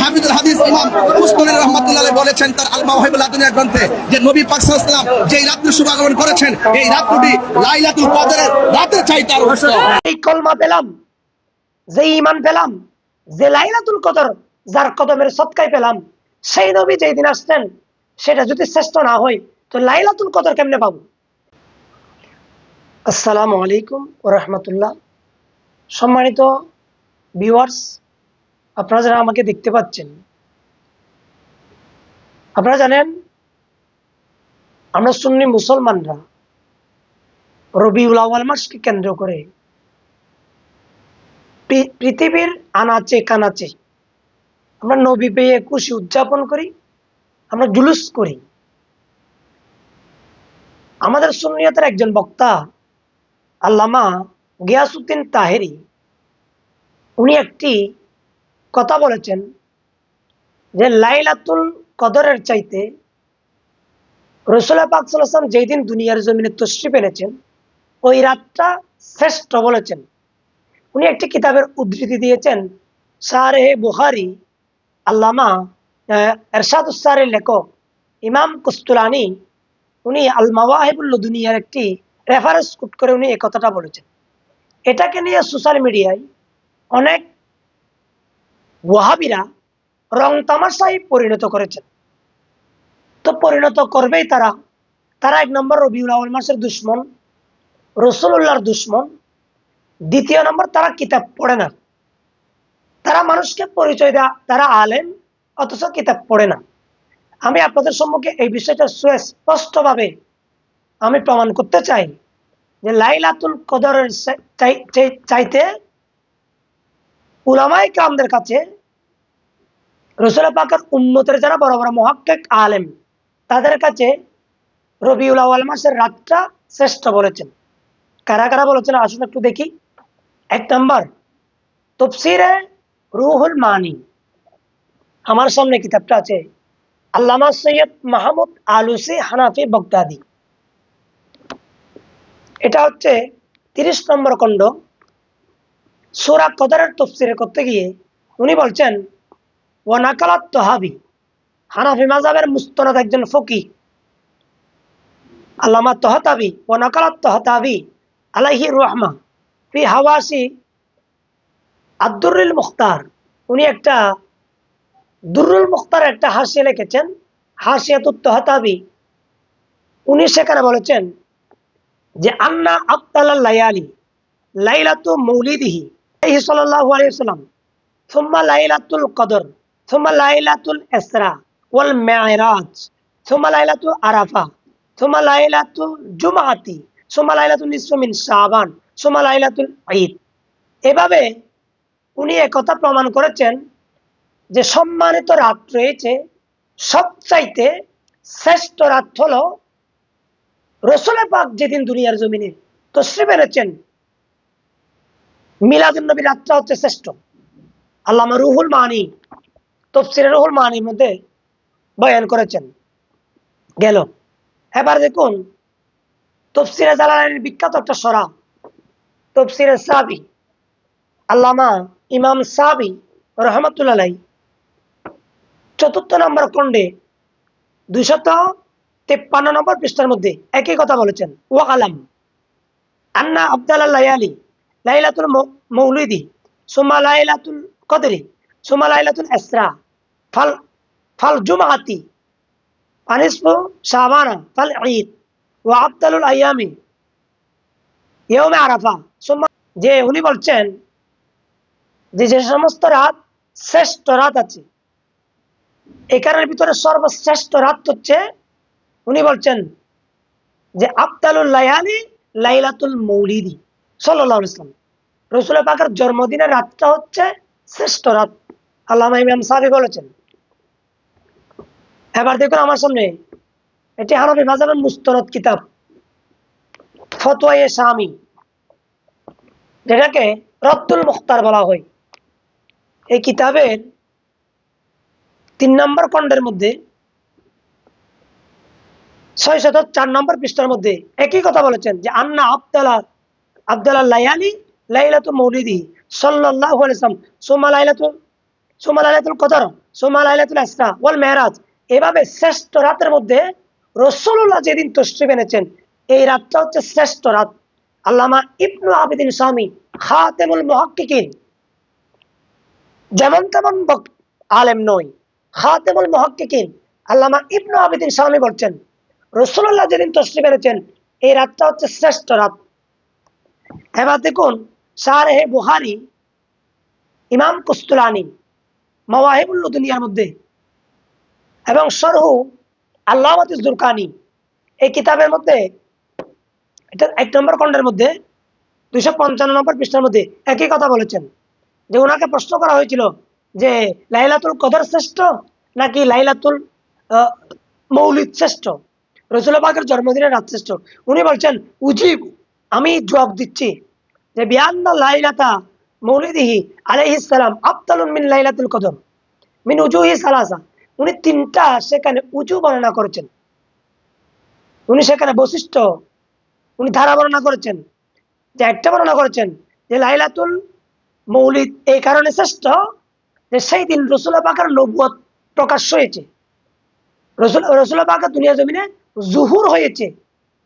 হাফিজুল হাদিস ইমাম বলেছেন তার গ্রন্থে যে নবী রাত্রে শুভাগমন করেছেন, এই লাইলাতুল কদরের এই কলমা পেলাম, যে ইমান পেলাম, যে লাইলাতুল কদর, যার কদমের পেলাম, সেই নবী যেই দিন আসছেন, সেটা যদি শ্রেষ্ঠ না হয়, তো লাইলাতুল কদর কেমনে পাবো? আসসালামু আলাইকুম ও রহমতুল্লাহ। সম্মানিত ভিউয়ার্স আপনারা যারা আমাকে দেখতে পাচ্ছেন, আপনারা জানেন, আমরা সুন্নি মুসলমানরা রবিউল আওয়াল মাসকে কেন্দ্র করে পৃথিবীর আনাচে কানাচে আমরা নবী পেয়ে খুশি উদযাপন করি, আমরা জুলুস করি। আমাদের সুন্নিয়তের একজন বক্তা, আল্লামা গিয়াসুদ্দিন তাহেরি, উনি একটি কথা বলেছেন যে লাইলাতুল কদরের চাইতে রসুল্লাহ পাক সাল্লাম যেই দিন দুনিয়ার জমিনে তশ্রিফ এনেছেন ওই রাতটা শ্রেষ্ঠ বলেছেন। উনি একটি কিতাবের উদ্ধৃতি দিয়েছেন সারে বুহারি আল্লামা আহ, এরশাদ উসারের লেখক ইমাম কুস্তুলানি উনি আল মাওয়াহিবুল্ল দুনিয়ার একটি রেফারেন্স কোট করে উনি কথাটা বলেছেন। এটাকে নিয়ে সোশ্যাল মিডিয়ায় অনেক ওয়াহাবিরা রং তামাশায় পরিণত করেছেন। তো পরিণত করবেই তারা। তারা এক নম্বর রবিউল আউল মাসের দুশ্মন রসুল্লাহর দুশ্মন। দ্বিতীয় নম্বর তারা কিতাব পড়ে না। তারা মানুষকে পরিচয় দেয়, তারা আলেম, অথচ কিতাব পড়ে না। আমি আপনাদের সম্মুখে এই বিষয়টা সুস্পষ্টভাবে আমি প্রমাণ করতে চাই যে লাইলাতুল কদরের চাইতে উলামাই কামদের কাছে রসুল পাকের উন্নতের যারা বড় বড় মহাক্কেক আলেম, তাদের কাছে রবিউল আওয়াল মাসের রাতটা শ্রেষ্ঠ বলেছেন। কারা কারা বলেছেন? আসুন একটু দেখি। এক নম্বর, তফসিরে রুহুল মানি। আমার সামনে কিতাবটা আছে। আল্লামা সৈয়দ মাহমুদ আলুসি হানাফি বগদাদি। এটা হচ্ছে তিরিশ নম্বর খণ্ড। সুরা কদরের তফসিরে করতে গিয়ে উনি বলছেন ওয়ানাকালাত তহাবি হানাফি মাজাবের মুস্তনাদ একজন ফকি। আল্লামা তহতাবি ওয়ানাকালাত তহতাবি আলাইহি রহমা ফি হাওয়াসি আব্দুরুল মুখতার। উনি একটা দুরুল মুখতার একটা হাসিয়া লিখেছেন, হাসিয়াতুত তহতাবি। উনি সেখানে বলেছেন যে, আন্না আক্তাল লায়ালি লাইলাতু মৌলিদিহি এভাবে উনি একথা প্রমাণ করেছেন যে সম্মানিত রাত রয়েছে, সবচাইতে শ্রেষ্ঠ রাত হল রসুলের পাক যেদিন দুনিয়ার জমিনে তশ্রী বেড়েছেন মিলাদুল নবী রাতটা হচ্ছে শ্রেষ্ঠ। আল্লামা রুহুল মানি, তফসিরে রুহুল মানির মধ্যে বয়ান করেছেন। গেল। এবার দেখুন, তফসিরে জালালাইনের বিখ্যাত একটা সরা, তফসিরে সাবি। আল্লামা ইমাম সাবি রহমতুল্লাহ চতুর্থ নম্বর খণ্ডে দুইশত তেপ্পান্ন নম্বর পৃষ্ঠার মধ্যে একই কথা বলেছেন ওয়াকালাম আন্না আব্দাল লাইয়ালি লাইলাতুল মৌলিদি সুমা লাইলাতুল কদরি সুমা লাইলাতুল এসরা, ফাল ফাল জুমাহাতি আনিসফু শাবানা, ফাল ঈদ, ওয়া আব্দালুল আয়ামি ইয়মে আরাফা, সুম্মা, যে উনি বলছেন যে যে সমস্ত রাত শ্রেষ্ঠ রাত আছে এখানের ভিতরে সর্বশ্রেষ্ঠ রাত হচ্ছে, উনি বলছেন যে আবদালুল লায়ালি লাইলাতুল মৌলিদি। সাল্লাহ ইসলাম রসুল পাকের জন্মদিনের রাতটা হচ্ছে শ্রেষ্ঠ রাত। আল্লামা ইমাম সাহাবি বলেছেন। এবার দেখুন আমার সামনে এটি হানফি মাজাবের মুস্তরদ কিতাব। ফতোয়ে স্বামী যেটাকে রব্দুল মুখতার বলা হয়। এই কিতাবের তিন নম্বর খণ্ডের মধ্যে, ছয় শত চার নম্বর পৃষ্ঠার মধ্যে একই কথা বলেছেন যে, আন্না আবদালা আবদাল্লাহ লাইয়ালি লাইলাতু মৌলিদি সাল্লাল্লাহু আলাইহি সুমা লাইলাতু সুমা লাইলাতুল কদর, সুমা লাইলাতুল ইসরা ওয়াল এভাবে শ্রেষ্ঠ রাতের মধ্যে যেদিন এনেছেন, এই রাতটা হচ্ছে শ্রেষ্ঠ রাত। আল্লামা ইবনু স্বামী খাতেমুল মুহাক্কিকিন। যেমন তেমন আলেম নয় খাতেমুল মুহাক্কিকিন। আল্লামা ইবনু আবিদিন স্বামী বলছেন রসুল্লাহ যেদিন তশ্রিফ এনেছেন, এই রাতটা হচ্ছে শ্রেষ্ঠ রাত। এবার দেখুন শাহরেহে বুহারি ইমাম কুস্তুলানি, মাওয়াহিবুল দুনিয়ার মধ্যে এবং সরহু আল্লাহ জুরকানি এই কিতাবের মধ্যে এটা এক নম্বর খণ্ডের মধ্যে, দুইশো পঞ্চান্ন নম্বর পৃষ্ঠার মধ্যে একই কথা বলেছেন যে ওনাকে প্রশ্ন করা হয়েছিল যে লাইলাতুল কদর শ্রেষ্ঠ নাকি লাইলাতুল মৌলিদ শ্রেষ্ঠ? রসুল পাকের জন্মদিনের রাত শ্রেষ্ঠ। উনি বলছেন, উজিব। আমি জবাব দিচ্ছি। যে বিয়ান্না লাইলাতা মৌলিদিহি আলাইহিস সালাম আফতালুন মিন লাইলাতুল কদর, মিন উজুহি সালাসা। উনি তিনটা সেখানে উজু বর্ণনা করেছেন। উনি সেখানে বৈশিষ্ট্য উনি ধারা বর্ণনা করেছেন, যে একটা বর্ণনা করেছেন যে লাইলাতুল মৌলিদ এই কারণে শ্রেষ্ঠ যে সেই দিন রসুল পাকের নবুয়ত প্রকাশ হয়েছে। রসুল রসুল পাকের দুনিয়া জমিনে জুহুর হয়েছে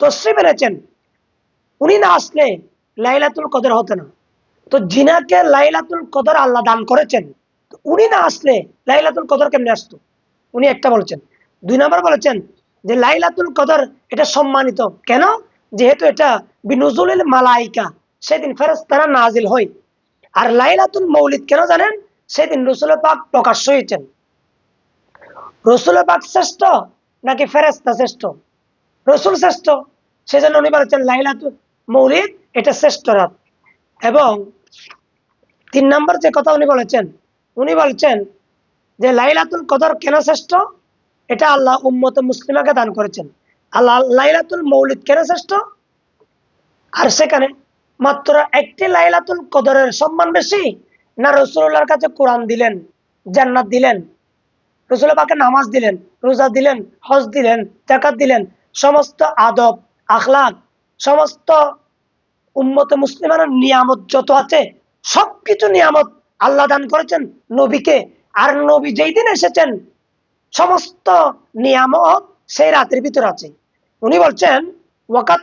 তশ্রিফ এনেছেন উনি না আসলে লাইলাতুল কদর হতো না। তো জিনাকে লাইলাতুল কদর আল্লাহ দান করেছেন। উনি না আসলে লাইলাতুল কদর কেমনে আসতো? উনি একটা বলেছেন। দুই নম্বর বলেছেন যে লাইলাতুল কদর এটা সম্মানিত। কেন? যেহেতু এটা বিনুজুলিল মালাইকা। সেদিন ফেরেস্তারা নাজিল হয়। আর লাইলাতুল মৌলিদ কেন জানেন? সেদিন রসুল পাক প্রকাশ হয়েছেন রসুল পাক শ্রেষ্ঠ নাকি ফেরেস্তা শ্রেষ্ঠ? রসুল শ্রেষ্ঠ। সেজন্য উনি বলেছেন লাইলাতুল মৌলিদ এটা শ্রেষ্ঠ রাত এবং তিন নম্বর যে কথা উনি বলেছেন, উনি বলছেন যে লাইলাতুল কদর কেন শ্রেষ্ঠ? এটা আল্লাহ উম্মত মুসলিমাকে দান করেছেন। আল্লাহ লাইলাতুল মৌলিদ কেন শ্রেষ্ঠ? আর সেখানে মাত্র একটি লাইলাতুল কদরের সম্মান বেশি না রসুল্লাহর কাছে কোরআন দিলেন, জান্নাত দিলেন রসুল পাকে নামাজ দিলেন, রোজা দিলেন, হজ দিলেন জাকাত দিলেন, সমস্ত আদব, আখলাক সমস্ত উম্মত মুসলিমের নিয়ামত যত আছে, সবকিছু নিয়ামত আল্লাহ দান করেছেন নবীকে। আর নবী যেই দিন এসেছেন, সমস্ত নিয়ামত সেই রাতের ভিতর আছে। উনি বলছেন, ওয়াকাত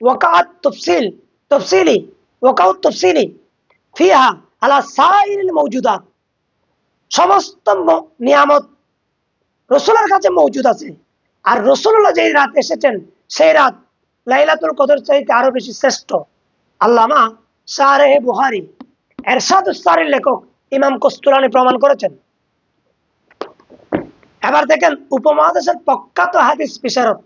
ওয়াকাত তফসিল, তফসিলি ওয়াকাউত তফসিলি, ফিহা আলা সাইরিল মৌজুদাত সমস্ত নিয়ামত রসুলের কাছে মৌজুদ আছে। আর রসুল্লাহ যেই রাত এসেছেন, সেই রাত লাইলাতুল কদর চাইতে আরও বেশি শ্রেষ্ঠ। আল্লামা শাহরে বুহারি এরশাদ উস্তারের লেখক ইমাম কস্তুরানি প্রমাণ করেছেন। এবার দেখেন উপমহাদেশের প্রখ্যাত হাদিস বিশারদ,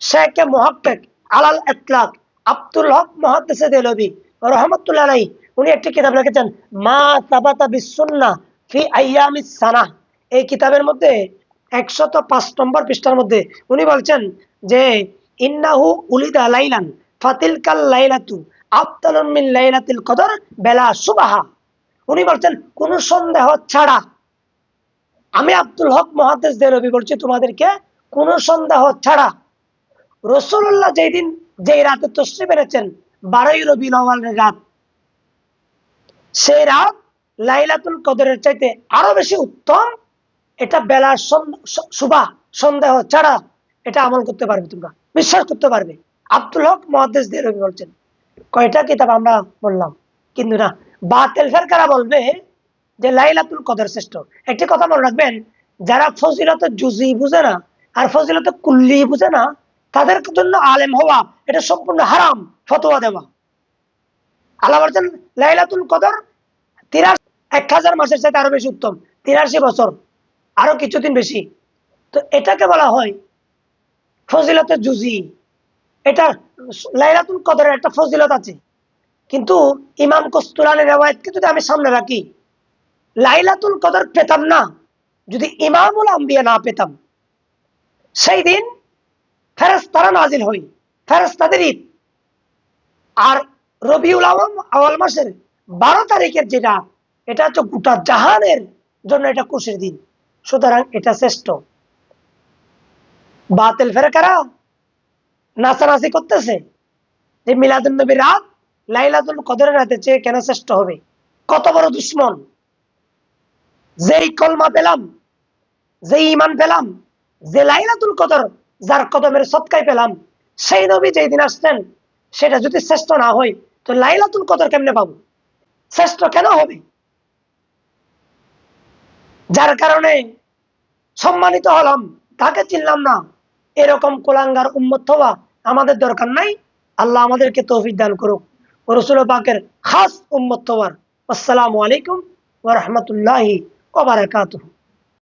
শেখ মহাক্কেক আলাল ইতলাক আব্দুল হক মহাদ্দেশে দেলবি রহমতুল্লাহ উনি একটি কিতাব লিখেছেন, মা সাবাতা বিসুন্না ফি আইয়ামিস সানা। এই কিতাবের মধ্যে একশত পাঁচ নম্বর পৃষ্ঠার মধ্যে উনি বলছেন যে ইন্নাহু উলিদা লাইলান ফাতিল কাল লাইলাতু, আফতালুন মিন লাইলাতিল কদর, বেলা সুবাহা। উনি বলছেন, কোন সন্দেহ ছাড়া। আমি আব্দুল হক মহাদেশ বলছি, তোমাদেরকে কোন সন্দেহ ছাড়া। রসুল্লাহ যেই দিন যেই রাতে তশ্রি পেরেছেন বারোই রবি নওয়ালের রাত, সেই রাত লাইলাতুল কদরের চাইতে আরও বেশি উত্তম, এটা সন- সুবাহ, সন্দেহ ছাড়া এটা আমল করতে পারবে তোমরা। বিশ্বাস করতে পারবে। আব্দুল হক মহাদেশ দেরবি বলছেন, কয়টা কিতাব আমরা বললাম কিন্তু না, বাতেল ফেরকারা বলবে যে লাইলাতুল কদর শ্রেষ্ঠ। একটি কথা মনে রাখবেন, যারা ফজিলত জুজি বুঝে না আর ফজিলত কুল্লি বুঝে না, তাদের জন্য আলেম হওয়া, এটা সম্পূর্ণ হারাম, ফতোয়া দেওয়া। আল্লাহ বলছেন, লাইলাতুল কদর তিরাশি এক হাজার মাসের সাথে আরও বেশি উত্তম, তিরাশি বছর, আরও কিছুদিন বেশি। তো এটাকে বলা হয় ফজিলত জুজি। এটা লাইলাতুল কদরের একটা ফজিলত আছে। কিন্তু ইমাম কস্তুরানের রেওয়ায়তকে যদি আমি সামনে রাখি, লাইলাতুল কদর পেতাম না, যদি ইমামুল আম্বিয়া না পেতাম। সেই দিন ফেরেস্তারা নাজিল হই ফেরেস্তাদের ঈদ। আর রবিউল আওয়াম আওয়াল মাসের বারো তারিখের যেটা এটা হচ্ছে গোটা জাহানের জন্য এটা খুশির দিন। সুতরাং এটা শ্রেষ্ঠ। বাতিল ফেরেকারা নাচানাচি করতেছে? যে মিলাদুল নবী রাত, লাইলাতুল কদরের রাতে চেয়ে কেন শ্রেষ্ঠ হবে? কত বড় দুশ্মন? যেই কলমা পেলাম যে ইমান পেলাম, যে লাইলাতুল কদর, যার কদমের সৎকায় পেলাম, সেই নবী যেই দিন আসছেন, সেটা যদি শ্রেষ্ঠ না হয়, তো লাইলাতুল কদর কেমনে পাবো? শ্রেষ্ঠ কেন হবে? যার কারণে সম্মানিত হলাম, তাকে চিনলাম না। এরকম কোলাঙ্গার উম্মত হওয়া আমাদের দরকার নাই। আল্লাহ আমাদেরকে তৌফিক দান করুক। রসুল পাকের খাস উম্মত হওয়ার। আসসালামু আলাইকুম ওয়া রাহমাতুল্লাহি ওয়া বারাকাতুহু।